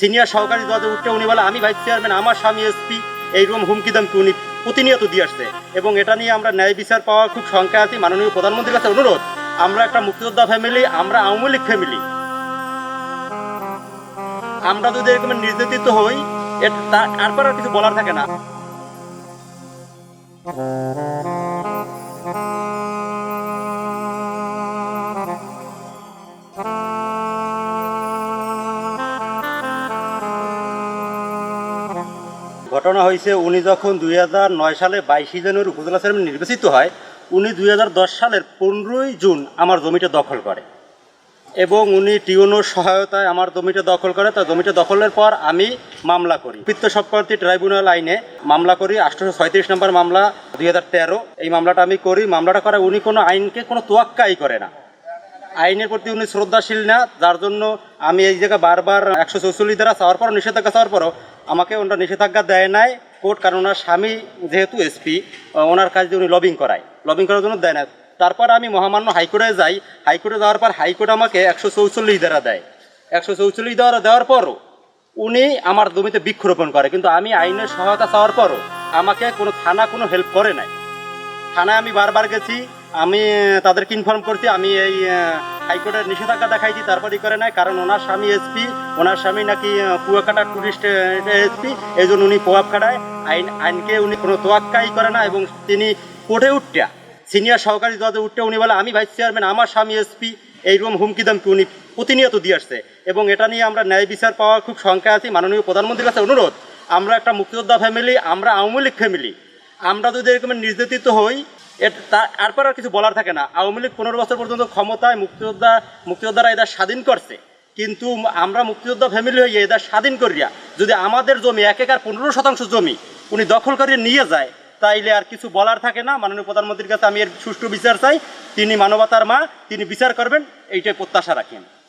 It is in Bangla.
সিনিয়র সহকারী জজে উঠে উনি বলে, আমি ভাইস চেয়ারম্যান, আমার স্বামী এসপি এইরকম হুমকি দামকি উনি প্রতিনিয়ত দিয়ে আসছে। এবং এটা নিয়ে আমরা ন্যায় বিচার পাওয়ার খুব শঙ্কায় আছি। মাননীয় প্রধানমন্ত্রীর কাছে অনুরোধ, আমরা একটা মুক্তিযোদ্ধা ফ্যামিলি আমরা আওয়ামী লীগ ফ্যামিলি আমরা যদি এরকম নির্যাতিত হই তারপর আর কিছু বলার থাকে না। ঘটনা হয়েছে, উনি যখন দুই হাজার নয় সালে বাইশে জানুয়ারি উপজেলা চেয়ারম্যান নির্বাচিত হয়, উনি দুই দশ সালের পনেরোই জুন আমার জমিটা দখল করে। এবং উনি টিউনোর সহায়তায় আমার জমিটা দখল করে তার জমিটা দখলের পর আমি মামলা করি। পিত্ত সম্পত্তি ট্রাইব্যুনাল আইনে মামলা করি আটশোশো ছয়ত্রিশ নম্বর মামলা দুই হাজার তেরো। এই মামলাটা আমি করি, মামলাটা করে উনি কোনো আইনকে কোনো তোয়াক্কাই করে না। আইনের প্রতি উনি শ্রদ্ধাশীল না, যার জন্য আমি এই জায়গায় বারবার একশো চৌচল্লিশ দ্বারা চাওয়ার পরও, নিষেধাজ্ঞা চাওয়ার পরও আমাকে ওনারা নিষেধাজ্ঞা দেয় নাই, কোর্ট, কারণ ওনার স্বামী যেহেতু এসপি ওনার কাজে উনি লবিং করায়। লবিং করার জন্য দেয় না। তারপর আমি মহামান্য হাইকোর্টে যাই, হাইকোর্টে যাওয়ার পর হাইকোর্ট আমাকে একশো চৌচল্লিশ দ্বারা দেয়। একশো চৌচল্লিশ দ্বারা দেওয়ার পরও উনি আমার জমিতে বৃক্ষরোপণ করে, কিন্তু আমি আইনের সহায়তা চাওয়ার পরও আমাকে কোনো থানা কোনো হেল্প করে নাই। থানায় আমি বারবার গেছি, আমি তাদেরকে ইনফর্ম করছি, আমি এই হাইকোর্টের নিষেধাজ্ঞা দেখাইছি, তারপরই করে নাই। কারণ ওনার স্বামী এসপি, ওনার স্বামী নাকি কুয়াকাটা টুরিস্ট এসপি, এই জন্য উনি প্রভাব খাটায় আইন, আইনকে উনি কোনো তোয়াক্কাই করে না এবং তিনি কোর্টে উঠটা সিনিয়র সহকারী জজে উঠতে উনি বলে, আমি ভাইস চেয়ারম্যান, আমার স্বামী এসপি এইরকম হুমকি দামকি উনি প্রতিনিয়ত দিয়ে আসছে। এবং এটা নিয়ে আমরা ন্যায় বিচার পাওয়ার খুব শঙ্কায় আছি। মাননীয় প্রধানমন্ত্রীর কাছে অনুরোধ, আমরা একটা মুক্তিযোদ্ধা ফ্যামিলি আমরা আওয়ামী লীগ ফ্যামিলি আমরা যদি এরকম নির্যাতিত হই তারপর আর কিছু বলার থাকে না। আওয়ামী লীগ পনেরো বছর পর্যন্ত ক্ষমতায় মুক্তিযোদ্ধা, মুক্তিযোদ্ধারা এদের স্বাধীন করছে। কিন্তু আমরা মুক্তিযোদ্ধা ফ্যামিলি হয়ে এদের স্বাধীন করিয়া যদি আমাদের জমি এক একার পনেরো শতাংশ জমি উনি দখল করে নিয়ে যায়, তাইলে আর কিছু বলার থাকে না। মাননীয় প্রধানমন্ত্রীর কাছে আমি এর সুষ্ঠু বিচার চাই। তিনি মানবতার মা, তিনি বিচার করবেন, এইটাই প্রত্যাশা রাখেন।